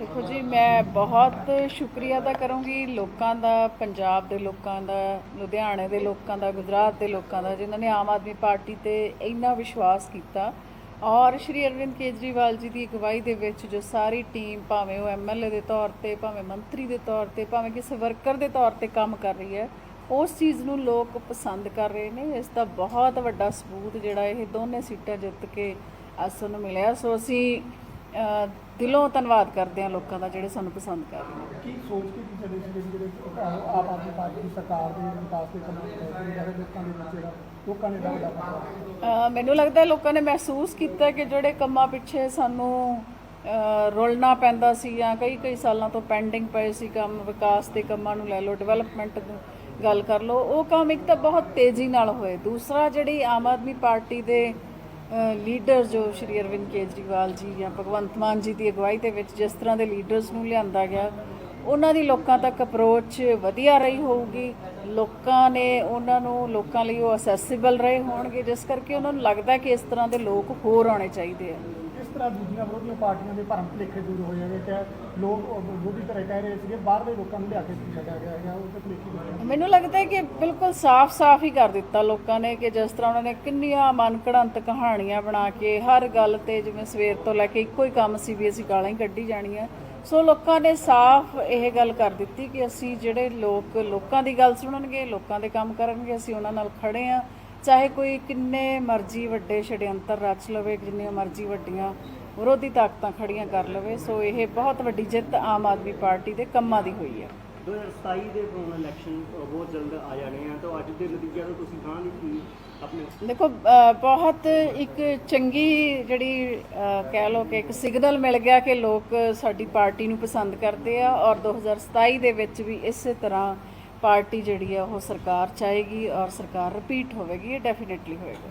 ਦੇਖੋ ਜੀ, ਮੈਂ ਬਹੁਤ ਸ਼ੁਕਰੀਆ ਅਦਾ ਕਰੂੰਗੀ ਲੋਕਾਂ ਦਾ, ਪੰਜਾਬ ਦੇ ਲੋਕਾਂ ਦਾ, ਲੁਧਿਆਣੇ ਦੇ ਲੋਕਾਂ ਦਾ, ਗੁਜਰਾਤ ਦੇ ਲੋਕਾਂ ਦਾ, ਜਿਨ੍ਹਾਂ ਨੇ ਆਮ ਆਦਮੀ ਪਾਰਟੀ ਤੇ ਇੰਨਾ ਵਿਸ਼ਵਾਸ ਕੀਤਾ। ਔਰ ਸ਼੍ਰੀ ਅਰਵਿੰਦ ਕੇਜਰੀਵਾਲ ਜੀ ਦੀ ਅਗਵਾਈ ਦੇ ਵਿੱਚ ਜੋ ਸਾਰੀ ਟੀਮ ਭਾਵੇਂ ਉਹ ਐਮਐਲਏ ਦੇ ਤੌਰ ਤੇ, ਭਾਵੇਂ ਮੰਤਰੀ ਦੇ ਤੌਰ ਤੇ, ਭਾਵੇਂ ਕਿਸੇ ਵਰਕਰ ਦੇ ਤੌਰ ਤੇ ਕੰਮ ਕਰ ਰਹੀ ਹੈ, ਉਸ ਚੀਜ਼ ਨੂੰ ਲੋਕ ਪਸੰਦ ਕਰ ਰਹੇ ਨੇ। ਇਸ ਦਾ ਬਹੁਤ ਵੱਡਾ ਸਬੂਤ ਜਿਹੜਾ ਇਹ ਦੋਨੇ ਸੀਟਾਂ ਜਿੱਤ ਕੇ ਅਸਨ ਨੂੰ ਮਿਲਿਆ। ਸੋ ਅਸੀਂ ਦਿਲੋਂ ਧੰਨਵਾਦ ਕਰਦੇ ਹਾਂ ਲੋਕਾਂ ਦਾ ਜਿਹੜੇ ਸਾਨੂੰ ਪਸੰਦ ਕਰ ਰਹੇ ਨੇ। ਕੀ ਸੋਚ ਕੇ ਕੀ ਚੱਲੇ ਸੀ ਜਿਹੜੇ ਆਪ ਆਦਮੀ ਪਾਰਟੀ ਦੀ ਸਰਕਾਰ ਦੇ ਵਿਕਾਸ ਦੇ ਕੰਮ ਜਿਹੜੇ ਲੋਕਾਂ ਦੇ ਵਿੱਚ ਜਿਹੜਾ ਲੋਕਾਂ ਨੇ ਅ, ਮੈਨੂੰ ਲੱਗਦਾ ਹੈ ਲੋਕਾਂ ਨੇ ਮਹਿਸੂਸ ਕੀਤਾ ਕਿ ਜਿਹੜੇ ਕੰਮਾਂ ਪਿੱਛੇ ਸਾਨੂੰ ਰੁਲਣਾ ਪੈਂਦਾ ਸੀ ਜਾਂ ਕਈ ਕਈ ਸਾਲਾਂ ਤੋਂ ਪੈਂਡਿੰਗ ਪਏ ਸੀ ਕੰਮ ਵਿਕਾਸ ਦੇ ਕੰਮਾਂ ਨੂੰ ਲੈ ਲਓ ਡਿਵੈਲਪਮੈਂਟ ਗੱਲ ਕਰ ਲਓ ਉਹ ਕੰਮ ਇੱਕ ਤਾਂ ਬਹੁਤ ਤੇਜ਼ੀ ਨਾਲ ਹੋਏ। ਦੂਸਰਾ ਜਿਹੜੀ ਆਮ ਆਦਮੀ ਪਾਰਟੀ ਦੇ ਲੀਡਰ ਜੋ ਸ਼੍ਰੀ ਅਰਵਿੰਦ ਕੇਜਰੀਵਾਲ ਜੀ ਜਾਂ ਭਗਵੰਤ ਮਾਨ ਜੀ ਦੀ ਅਗਵਾਈ ਦੇ ਵਿੱਚ ਜਿਸ ਤਰ੍ਹਾਂ ਦੇ ਲੀਡਰਸ ਨੂੰ ਲਿਆਂਦਾ ਗਿਆ, ਉਹਨਾਂ ਦੀ ਲੋਕਾਂ ਤੱਕ ਅਪਰੋਚ ਵਧੀਆ ਰਹੀ ਹੋਊਗੀ। ਲੋਕਾਂ ਨੇ ਉਹਨਾਂ ਨੂੰ, ਲੋਕਾਂ ਲਈ ਉਹ ਅਸੈਸਿਬਲ ਰਹੇ ਹੋਣਗੇ, ਜਿਸ ਕਰਕੇ ਉਹਨਾਂ ਨੂੰ ਲੱਗਦਾ ਕਿ ਇਸ ਤਰ੍ਹਾਂ ਦੇ ਲੋਕ ਹੋਰ ਆਉਣੇ ਚਾਹੀਦੇ ਆ। ਤਰ੍ਹਾਂ ਦੂਜੀਆਂ ਵਿਰੋਧੀਆਂ ਪਾਰਟੀਆਂ ਦੇ ਭਰਮ ਭੁਲੇਖੇ ਦੂਰ ਹੋ ਜਾਣਗੇ ਕਿ ਲੋਕ ਵਿਰੋਧੀ ਧੜੇ ਕਹਿ ਰਹੇ ਸੀਗੇ, ਬਾਹਰਲੇ ਲੋਕਾਂ ਨੂੰ ਲਿਆ ਕੇ ਛੱਡਿਆ ਗਿਆ ਹੈਗਾ ਉਹ ਤੇ ਭੁਲੇਖੇ ਦੂਰ ਹੋਣਗੇ। ਮੈਨੂੰ ਲੱਗਦਾ ਹੈ ਕਿ ਬਿਲਕੁਲ ਸਾਫ਼-ਸਾਫ਼ ਹੀ ਕਰ ਦਿੱਤਾ ਲੋਕਾਂ ਨੇ ਕਿ ਜਿਸ ਤਰ੍ਹਾਂ ਉਹਨਾਂ ਨੇ ਕਿੰਨੀਆਂ ਮਨਕੜੰਤ ਕਹਾਣੀਆਂ ਬਣਾ ਕੇ ਹਰ ਗੱਲ ਤੇ ਜਿਵੇਂ ਸਵੇਰ ਤੋਂ ਲੈ ਕੇ ਇੱਕੋ ਹੀ ਕੰਮ ਸੀ ਵੀ ਅਸੀਂ ਗਾਲਾਂ ਹੀ ਕੱਢੀ ਜਾਣੀਆਂ ਸੋ ਲੋਕਾਂ ਨੇ ਸਾਫ਼ ਇਹ ਗੱਲ ਕਰ ਦਿੱਤੀ ਕਿ ਅਸੀਂ ਜਿਹੜੇ ਲੋਕ ਲੋਕਾਂ ਦੀ ਗੱਲ ਸੁਣਨਗੇ, ਲੋਕਾਂ ਦੇ ਕੰਮ ਕਰਨਗੇ, ਅਸੀਂ ਉਹਨਾਂ ਨਾਲ ਖੜੇ ਆ ਚਾਹੇ ਕੋਈ ਕਿੰਨੇ ਮਰਜ਼ੀ ਵੱਡੇ ਛੜਯੰਤਰ ਰਚ ਲਵੇ ਜਿੰਨੀਆਂ ਮਰਜ਼ੀ ਵੱਡੀਆਂ ਵਿਰੋਧੀ ਤਾਕਤਾਂ ਖੜੀਆਂ ਕਰ ਲਵੇ ਸੋ ਇਹ ਬਹੁਤ ਵੱਡੀ ਜਿੱਤ ਆਮ ਆਦਮੀ ਪਾਰਟੀ ਦੇ ਕੰਮਾਂ ਦੀ ਹੋਈ ਹੈ। 2027 ਦੇ ਹੁਣ ਇਲੈਕਸ਼ਨ ਬਹੁਤ ਜਲਦ ਆ ਜਾਣੇ ਆ ਤਾਂ ਅੱਜ ਦੇ ਨਤੀਜਿਆਂ ਤੋਂ ਤੁਸੀਂ ਗਾਂ ਦੀ ਕੀ ਆਪਣੇ ਦੇਖੋ ਬਹੁਤ ਇੱਕ ਚੰਗੀ ਜਿਹੜੀ ਕਹਿ ਲਓ ਕਿ ਇੱਕ ਸਿਗਨਲ ਮਿਲ ਗਿਆ ਕਿ ਲੋਕ ਸਾਡੀ ਪਾਰਟੀ ਨੂੰ ਪਸੰਦ ਕਰਦੇ ਆ ਔਰ 2027 ਦੇ ਵਿੱਚ ਵੀ ਇਸੇ ਤਰ੍ਹਾਂ ਪਾਰਟੀ ਜਿਹੜੀ ਆ ਉਹ ਸਰਕਾਰ ਚਾਹੇਗੀ ਔਰ ਸਰਕਾਰ ਰਿਪੀਟ ਹੋਵੇਗੀ ਇਹ ਡੈਫੀਨਿਟਲੀ ਹੋਏਗਾ।